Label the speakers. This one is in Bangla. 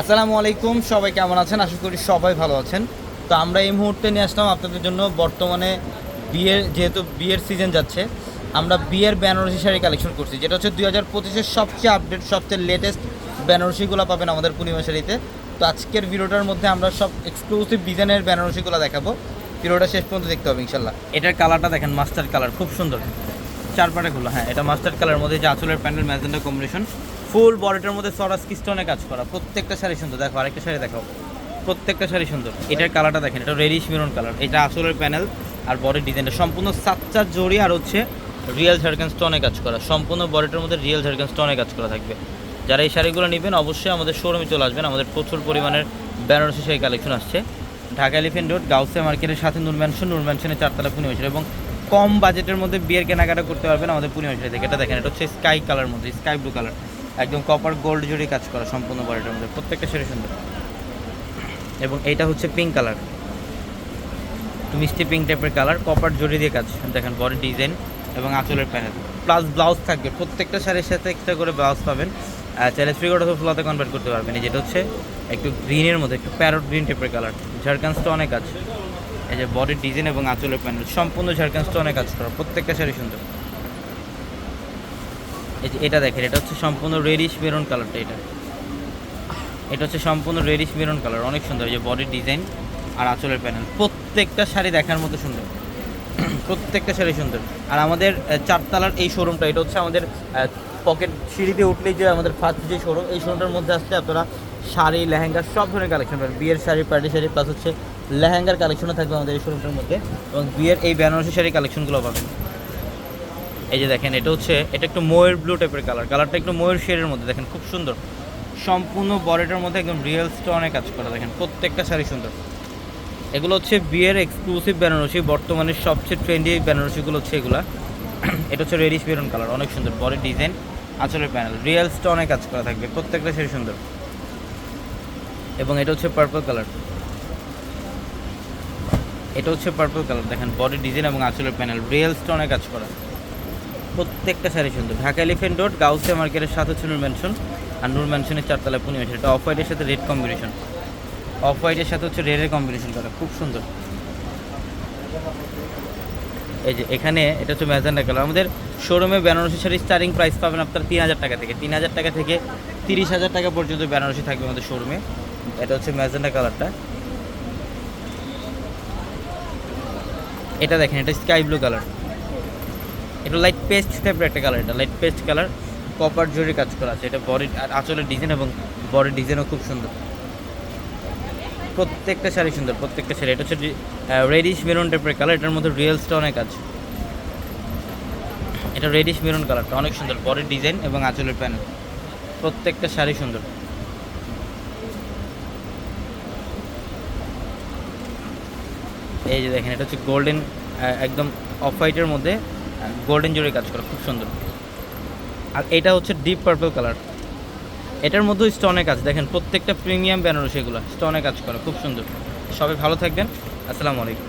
Speaker 1: আসসালামু আলাইকুম, সবাই কেমন আছেন? আশা করি সবাই ভালো আছেন। তো আমরা এই মুহূর্তে নিয়ে আসলাম আপনাদের জন্য বর্তমানে বিয়ের, যেহেতু বিয়ের সিজন যাচ্ছে, আমরা বিয়ের বেনারসি শাড়ি কালেকশন করছি, যেটা হচ্ছে দুই হাজার পঁচিশের সবচেয়ে আপডেট সবচেয়ে লেটেস্ট বেনারসিগুলো পাবেন আমাদের পূর্ণিমা শাড়িতে। তো আজকের ভিডিওটার মধ্যে আমরা সব এক্সক্লুসিভ ডিজাইনের বেনারসিগুলো দেখাবো। ভিডিওটা শেষ পর্যন্ত দেখতে হবে ইনশাল্লাহ এটার কালারটা দেখেন মাস্টার কালার খুব সুন্দর। চার পাটে খোলা হ্যাঁ এটা মাস্টার কালার মধ্যে যে আঁচলের প্যান্ডেল ম্যাজেন্ডা কম্বিনেশন ফুল বডিটার মধ্যে সরাস কিস্টনে কাজ করা। প্রত্যেকটা শাড়ি সুন্দর। দেখো, আরেকটা শাড়ি দেখাও। প্রত্যেকটা শাড়ি সুন্দর। এটার কালারটা দেখেন, এটা রেডিশ মেরুন কালার এটা আসলের প্যানেল আর বডির ডিজাইনটা সম্পূর্ণ সাতটা জড়ি আর হচ্ছে রিয়েল ঝাড়খান স্টোনে কাজ করা। সম্পূর্ণ বডিটার মধ্যে রিয়েল ঝাড়খান স্টোনে কাজ করা থাকবে। যারা এই শাড়িগুলো নেবেন, অবশ্যই আমাদের শোরুমে চলে আসবেন। আমাদের প্রচুর পরিমাণের বেনারসি শাড়ি কালেকশন আসছে। ঢাকা এলিফেন্ট রোড গাউসে মার্কেটের সাথে নূর ম্যানশন নূর ম্যানশনের চারতলা পূর্ণিমাশারি এবং কম বাজেটের মধ্যে বিয়ের কেনাকাটা করতে পারবেন আমাদের পূর্ণিমাশারি থেকে। এটা দেখেন, এটা হচ্ছে স্কাই কালার মধ্যে স্কাই ব্লু কালার একদম কপার গোল্ড জুড়ে কাজ করা সম্পূর্ণ বডিটার মধ্যে, প্রত্যেকটা শাড়ি সুন্দর। এবং এইটা হচ্ছে পিঙ্ক কালার মিষ্টি পিঙ্ক টাইপের কালার কপার জড়ি দিয়ে কাজ দেখেন বডি ডিজাইন এবং আঁচলের প্যানেল প্লাস ব্লাউজ থাকবে, প্রত্যেকটা শাড়ির সাথে একটা করে ব্লাউজ পাবেন। চাইলে থ্রি কোটা ফ্লোতে কনভার্ট করতে পারবেন। যেটা হচ্ছে একটু গ্রিনের মধ্যে, একটু প্যারট গ্রিন টাইপের কালার ঝাড়খান্সটা অনেক আছে এই যে বডির ডিজাইন এবং আঁচলের প্যানেল সম্পূর্ণ ঝাড়খান্সটা অনেক কাজ করা, প্রত্যেকটা শাড়ি সুন্দর। এটা দেখেন, এটা হচ্ছে সম্পূর্ণ রেডিশ মেরুন কালারটা এটা। এটা হচ্ছে সম্পূর্ণ রেডিশ মেরুন কালার অনেক সুন্দর যে বডির ডিজাইন আর আঁচলের প্যানেল প্রত্যেকটা শাড়ি দেখার মতো সুন্দর। প্রত্যেকটা শাড়ি সুন্দর। আর আমাদের চারতলার এই শোরুমটা এটা হচ্ছে আমাদের পকেট সিঁড়িতে উঠলেই যে আমাদের ফার্স্ট যে শোরুম এই শোরুমটার মধ্যে আসলে আপনারা শাড়ি, লেহেঙ্গা, সব ধরনের কালেকশন পাবেন। বিয়ের শাড়ি পার্টি শাড়ি প্লাস হচ্ছে লেহেঙ্গার কালেকশনও থাকবে আমাদের এই শোরুমটার মধ্যে। এবং বিয়ের এই বেনারসি শাড়ি কালেকশনগুলো পাবেন। এই যে দেখেন, এটা হচ্ছে, এটা একটু ময়ূর ব্লু টাইপের কালার কালারটা একটু ময়ূর শেডের মধ্যে, দেখেন, খুব সুন্দর। সম্পূর্ণ বডিটার মধ্যে একদম রিয়েল স্টোনে কাজ করা, দেখেন, প্রত্যেকটা শাড়ি সুন্দর। এগুলো হচ্ছে বিয়ের এক্সক্লুসিভ বেনারসি বর্তমানে সবচেয়ে ট্রেন্ডি বেনারসিগুলো হচ্ছে এগুলা। এটা হচ্ছে রেডিশ বেরন কালার অনেক সুন্দর বডি ডিজাইন আঁচলের প্যানেল রিয়েল স্টোনে কাজ করা থাকবে, প্রত্যেকটা শাড়ি সুন্দর। এবং এটা হচ্ছে পার্পল কালার এটা হচ্ছে পার্পল কালার দেখেন বডি ডিজাইন এবং আঁচলের প্যানেল রিয়েল স্টোনে কাজ করা। প্রত্যেকটা শাড়ি সুন্দর। ঢাকা এলিফেন্ট রোড গাউসিয়া মার্কেটের সাথে হচ্ছে নূর ম্যানশন আর নূর ম্যানশনের চারতলা পূর্ণিমা এটা অফ হোয়াইটের সাথে রেড কম্বিনেশন অফ হোয়াইটের সাথে হচ্ছে রেডের কম্বিনেশন করা। খুব সুন্দর। এই যে এখানে এটা হচ্ছে ম্যাজেন্ডা কালার আমাদের শোরুমে বেনারসি শাড়ির স্টার্টিং প্রাইস পাবেন আপনার তিন হাজার টাকা থেকে। তিন হাজার টাকা থেকে তিরিশ হাজার টাকা পর্যন্ত বেনারসি থাকবে আমাদের শোরুমে এটা হচ্ছে ম্যাজেন্ডা কালারটা এটা দেখেন, এটা স্কাই ব্লু কালার এটা লাইট পেস্ট টাইপের একটা কালার এটা লাইট পেস্ট কালার কপার জরি কাজ করা আছে। এটা বডি আঁচলের ডিজাইন এবং বডির ডিজাইনও খুব সুন্দর। প্রত্যেকটা শাড়ি সুন্দর, প্রত্যেকটা শাড়ি। এটা হচ্ছে রেডিশ মেরুন টাইপের কালার এটার মধ্যে রিয়েলসটা অনেক আছে। এটা রেডিশ মেরুন কালারটা অনেক সুন্দর। বডির ডিজাইন এবং আঁচলের প্যানেল প্রত্যেকটা শাড়ি সুন্দর। এই যে দেখেন, এটা হচ্ছে গোল্ডেন একদম অফ হোয়াইটের মধ্যে গোল্ডেন জোরে কাজ করা, খুব সুন্দর। আর এটা হচ্ছে ডিপ পার্পল কালার এটার মধ্যেও স্টোনে কাজ। দেখেন, প্রত্যেকটা প্রিমিয়াম ব্যানারস এগুলো স্টোনে কাজ করা, খুব সুন্দর। সবাই ভালো থাকবেন। আসসালামু আলাইকুম।